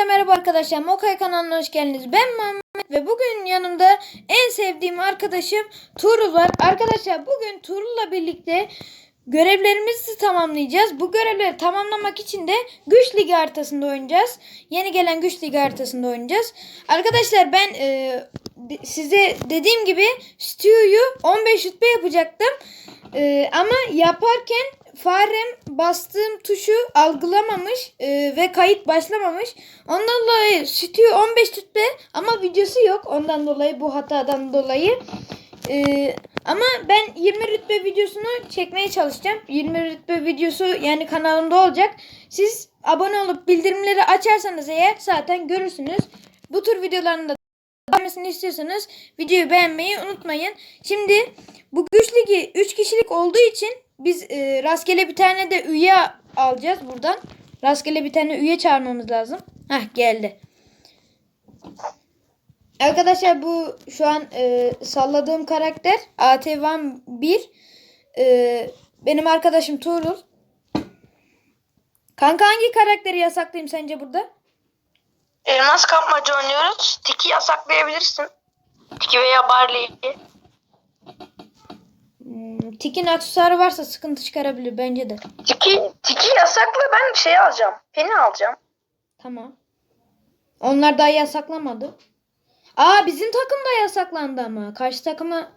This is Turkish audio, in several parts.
Hepinize merhaba arkadaşlar. Mokay kanalına hoş geldiniz. Ben Muhammed ve bugün yanımda en sevdiğim arkadaşım Tuğrul var. Arkadaşlar bugün Tuğrul'la birlikte görevlerimizi tamamlayacağız. Bu görevleri tamamlamak için de Güç Ligi haritasında oynayacağız. Yeni gelen Güç Ligi haritasında oynayacağız. Arkadaşlar ben e, size dediğim gibi Stew'yu 15 rütbe yapacaktım. E, ama yaparken farem bastığım tuşu algılamamış e, ve kayıt başlamamış. Ondan dolayı Stew 15 rütbe ama videosu yok. Ondan dolayı bu hatadan dolayı. E, ama ben 20 rütbe videosunu çekmeye çalışacağım. 20 rütbe videosu yani kanalımda olacak. Siz abone olup bildirimleri açarsanız eğer zaten görürsünüz. Bu tür videoların da gelmesini istiyorsanız videoyu beğenmeyi unutmayın. Şimdi bu güç ligi 3 kişilik olduğu için biz e, rastgele bir tane de üye alacağız buradan. Rastgele bir tane üye çağırmamız lazım. Heh geldi. Arkadaşlar bu şu an e, salladığım karakter AT1 1. E, benim arkadaşım Tuğrul. Kanka hangi karakteri yasaklayayım sence burada? Elmas kapmaca oynuyoruz. Tiki yasaklayabilirsin. Tiki veya Barley'i. Tikin aksesuarı varsa sıkıntı çıkarabilir bence de. Tiki, tiki yasakla ben şey alacağım. Peni alacağım. Tamam. Onlar daha yasaklamadı. Aa bizim takım da yasaklandı ama. Karşı takıma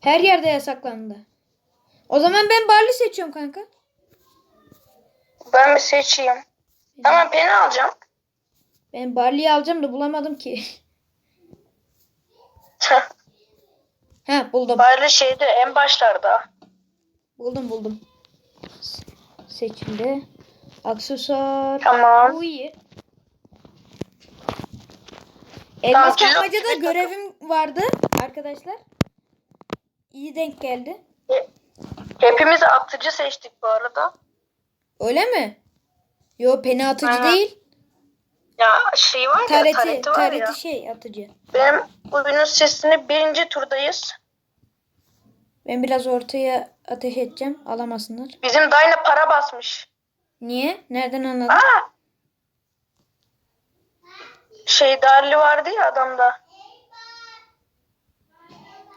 her yerde yasaklandı. O zaman ben Barley seçiyorum kanka. Ben bir seçeyim. Tamam peni alacağım. Ben Barley'i alacağım da bulamadım ki. Ha buldum. Barley şeyde en başlarda. Buldum buldum. S- Seçildi. Aksesuar. Tamam. Bu iyi. Elmas kapmacada görevim vardı arkadaşlar. İyi denk geldi. E, Hepimiz atıcı seçtik bu arada. Öyle mi? Yo peni atıcı Aynen. değil. Ya şey var ya Tareti, tareti var tareti ya. şey atıcı. Benim oyunun sesini birinci turdayız. Ben biraz ortaya ateş edeceğim. Alamasınlar. Bizim Dyna para basmış. Niye? Nereden anladın? Aa! Şey Darli vardı ya adamda.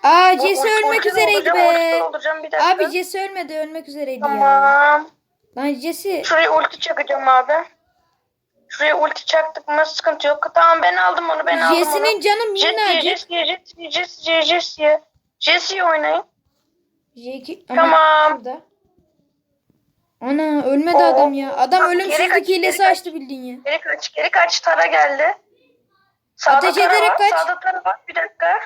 Aa Jesse ulti- ölmek üzereydi dolduracağım, ulti be. dolduracağım, bir dakika. Abi Jesse ölmedi. Ölmek üzereydi ya. Tamam. Lan Jesse Şuraya ulti çakacağım abi. Şuraya ulti çaktık mı sıkıntı yok. Tamam ben aldım onu ben aldım onu. Jesse'nin canı Jesse'ye minnacık. Jesse'ye Jesse'ye Jesse'ye Jesse'ye Jesse'ye oynayın. Jeki... Ama Tamam. şurada. Ana ölmedi Oo. adam ya. Adam geri ölümsüzlük kaç, hilesi açtı bildiğin ya. Geri kaç geri kaç Tara geldi. Sağda Ateş Tara ederek var. kaç. Sağda Tara var. Bir dakika.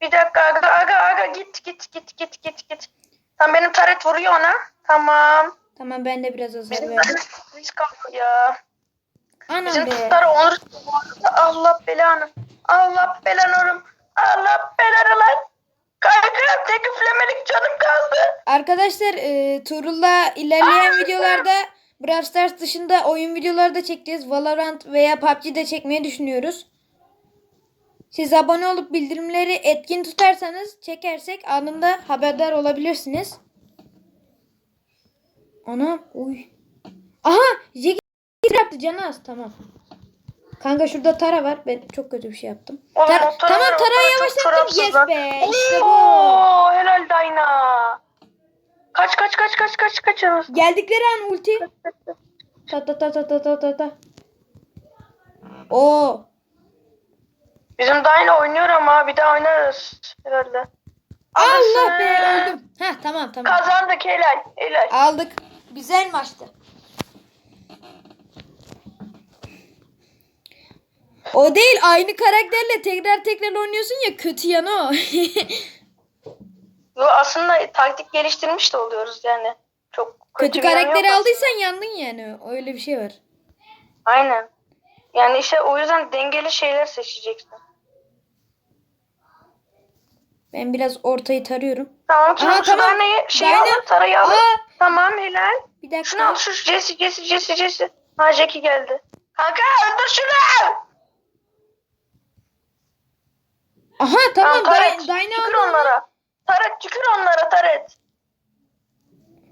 Bir dakika aga aga aga git git git git git git. Tamam benim taret vuruyor ona. Tamam. Tamam ben de biraz Bizim verdim. risk ya. Anam Bizim be. Onur. Allah belanı. Allah belanı oğlum. Allah belanı lan. Kanka tek üflemelik canım kaldı. Arkadaşlar e, Tuğrul'la ilerleyen videolarda Brawl Stars dışında oyun videoları da çekeceğiz. Valorant veya PUBG de çekmeyi düşünüyoruz. Siz abone olup bildirimleri etkin tutarsanız çekersek anında haberdar olabilirsiniz. Ana uy. Aha Jeki yaptı canı az tamam. Kanka şurada Tara var. Ben çok kötü bir şey yaptım. Oğlum, o Tara tamam Tara'yı yavaşlattım. Yes be. İşte bu. Oo, helal Dayna. Kaç kaç kaç kaç kaç kaç. Geldikleri an ulti. Ta ta ta ta ta ta ta ta. Oo. Bizim Dayna oynuyor ama bir daha oynarız herhalde. Allah be öldüm. Heh tamam tamam. Kazandık helal helal. Aldık. Güzel maçtı. O değil aynı karakterle tekrar tekrar oynuyorsun ya kötü yanı o. Yo, aslında taktik geliştirmiş de oluyoruz yani. Çok kötü, kötü bir yanı karakteri yok aldıysan yandın yani. Öyle bir şey var. Aynen. Yani işte o yüzden dengeli şeyler seçeceksin. Ben biraz ortayı tarıyorum. Tamam şunu, Aha, şu tamam. Dayna'yı şey al tarayı al. Aa! Tamam helal. Bir Şunu al dakika. şu Jesse Jesse Jesse Jesse. Ha Jackie geldi. Kanka öldür şunu. Aha tamam. Tamam, Taret, tükür Dynamo. onlara. Taret tükür onlara Taret.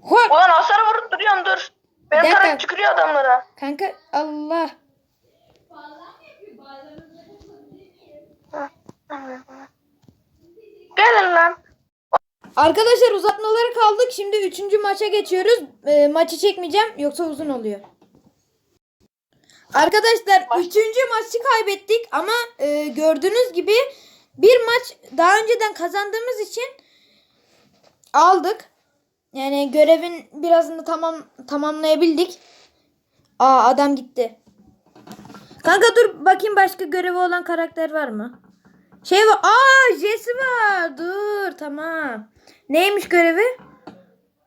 Hop. Ulan hasar vurup duruyorsun dur. Benim Dakika. Taret tükürüyor adamlara. Kanka Allah. Gelin lan. Arkadaşlar uzatmaları kaldık. Şimdi üçüncü maça geçiyoruz. Ee, maçı çekmeyeceğim yoksa uzun oluyor. Arkadaşlar Maç- üçüncü maçı kaybettik ama e, gördüğünüz gibi bir maç daha önceden kazandığımız için aldık. Yani görevin birazını tamam tamamlayabildik. Aa adam gitti. Kanka dur bakayım başka görevi olan karakter var mı? Şey var. Aa Jesse var. Dur tamam. Neymiş görevi?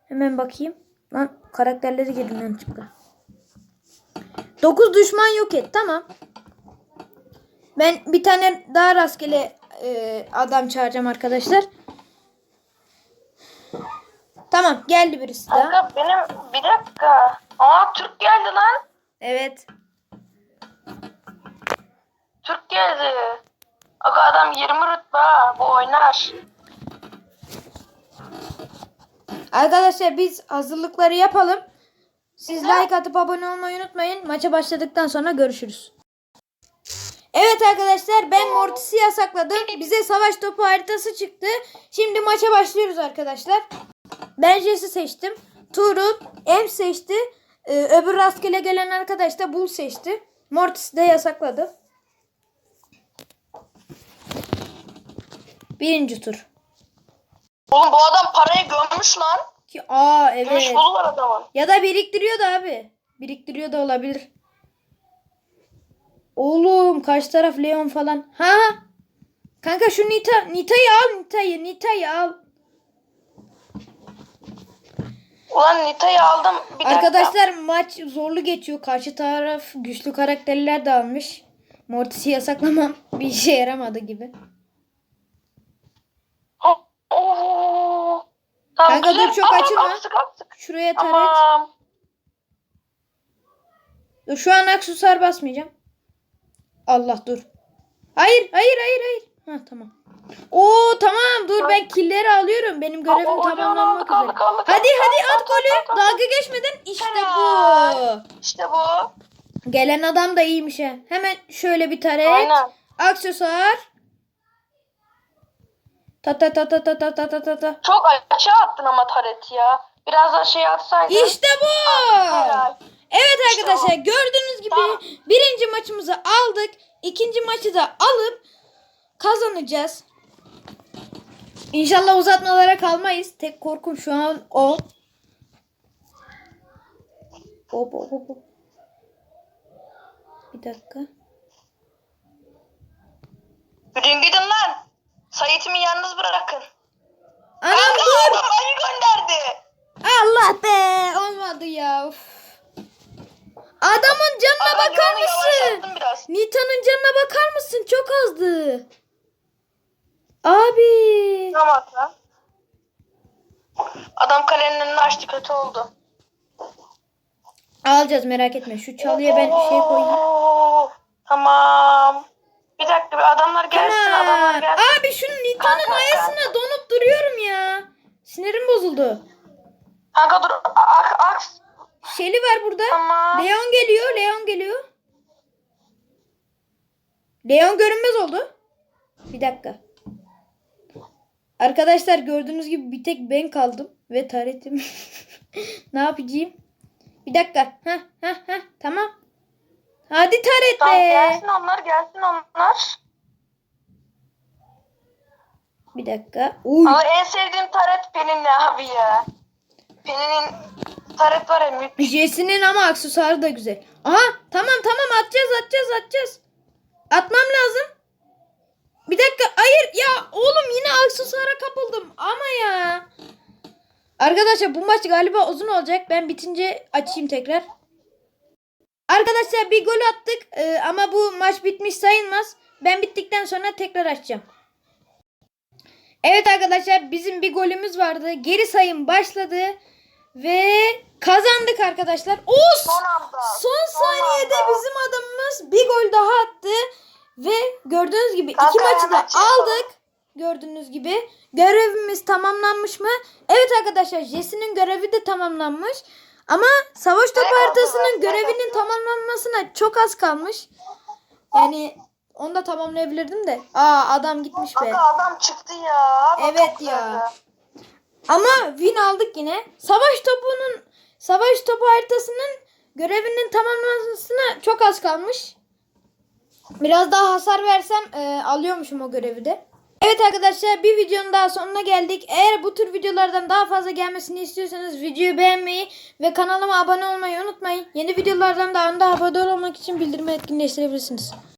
Hemen bakayım. Lan karakterleri gerinden çıktı. 9 düşman yok et. Tamam. Ben bir tane daha rastgele e, adam çağıracağım arkadaşlar. Tamam geldi birisi daha. Kanka benim bir dakika. Aa Türk geldi lan. Evet. Türk geldi. Aga adam 20 rütbe ha. Bu oynar. Arkadaşlar biz hazırlıkları yapalım. Siz like atıp abone olmayı unutmayın. Maça başladıktan sonra görüşürüz. Evet arkadaşlar ben Mortis'i yasakladım. Bize savaş topu haritası çıktı. Şimdi maça başlıyoruz arkadaşlar. Ben Jesse seçtim. Tuğrul M seçti. Ee, öbür rastgele gelen arkadaş da Bull seçti. Mortis'i de yasakladım. Birinci tur. Oğlum bu adam parayı gömmüş lan. Ki, aa Gümüş evet. bulu var adamın. Ya da biriktiriyor da abi. Biriktiriyor da olabilir. Oğlum karşı taraf Leon falan. Ha? Kanka şu Nita, Nita'yı al Nita'yı, Nita'yı al. Ulan Nita'yı aldım. Bir dakika. Arkadaşlar maç zorlu geçiyor. Karşı taraf güçlü karakterler de almış. Mortis'i yasaklamam bir işe yaramadı gibi. Oh, oh. Tamam, Kanka güzel. dur, çok Aa, açılma. Aksı, aksı. Şuraya taret. Tamam. Dur şu an aksesuar basmayacağım. Allah dur. Hayır hayır hayır hayır. Ha tamam. Oo tamam dur ben killeri alıyorum. Benim görevim Aa, tamamlanmak kaldı, üzere. kaldı, Hadi kaldı, hadi kaldı, at golü. kaldı. Dalga geçmeden işte bu. İşte bu. Gelen adam da iyiymiş ha. Hemen şöyle bir taret. Aynen. Aksesuar. Ta ta ta ta ta ta ta ta ta ta. Çok açığa attın ama taret ya. Biraz daha şey atsaydın. İşte bu. Helal. Evet arkadaşlar gördüğünüz gibi birinci maçımızı aldık. İkinci maçı da alıp kazanacağız. İnşallah uzatmalara kalmayız. Tek korkum şu an o. Hop hop hop. Bir dakika. Yürüyün gidin lan. Sait'imi yalnız bırakın. Anam Kanka dur. adam ayı gönderdi. Allah be. Olmadı ya. Uf. Adamın canına Adam bakar yolunu mısın? yavaşlattım biraz. Nita'nın canına bakar mısın? Çok azdı. Abi. Tamam. Adam kalenin önünü açtı kötü oldu. Alacağız merak etme. Şu çalıya ben şey koyayım. Oo, Tamam. Bir dakika bir adamlar gelsin adamlar Tamam. gelsin. Abi şunun Nita'nın Kanka, ayasına donup duruyorum ya. Sinirim bozuldu. Kanka dur. Ak, aks. Şeli var burada. Tamam. Leon geliyor. Leon geliyor. Leon görünmez oldu. Bir dakika. Arkadaşlar gördüğünüz gibi bir tek ben kaldım. Ve taretim. ne yapacağım? Bir dakika. Heh, heh, heh. Tamam. Hadi taret Tamam gelsin onlar gelsin onlar. Bir dakika. Uy. Ama en sevdiğim taret Penin ne abi ya. Penin'in taret var ya mü- Jesse'nin ama aksesuarı da güzel. Aha tamam tamam atacağız atacağız atacağız. Atmam lazım. Bir dakika hayır ya oğlum yine aksesuara kapıldım ama ya. Arkadaşlar bu maç galiba uzun olacak. Ben bitince açayım tekrar. Arkadaşlar bir gol attık Ee, ama bu maç bitmiş sayılmaz. Ben bittikten sonra tekrar açacağım. Evet arkadaşlar bizim bir golümüz vardı. Geri sayım başladı. Ve kazandık arkadaşlar. Oo, Son anda. Son Son saniyede anda. bizim adamımız bir gol daha attı. Ve gördüğünüz gibi Kanka, iki maçı da aldık. Gördüğünüz gibi. Görevimiz tamamlanmış mı? Evet arkadaşlar Jesse'nin görevi de tamamlanmış. Ama savaş topu haritasının görevinin tamamlanmasına çok az kalmış. Yani Onu da tamamlayabilirdim de. Aa adam gitmiş be. Aga adam çıktı ya. Evet çok güzeldi. Ama win aldık yine. Savaş topunun savaş topu haritasının görevinin tamamlanmasına çok az kalmış. Biraz daha hasar versem e, alıyormuşum o görevi de. Evet arkadaşlar bir videonun daha sonuna geldik. Eğer bu tür videolardan daha fazla gelmesini istiyorsanız videoyu beğenmeyi ve kanalıma abone olmayı unutmayın. Yeni videolardan da anda haberdar olmak için bildirimi etkinleştirebilirsiniz.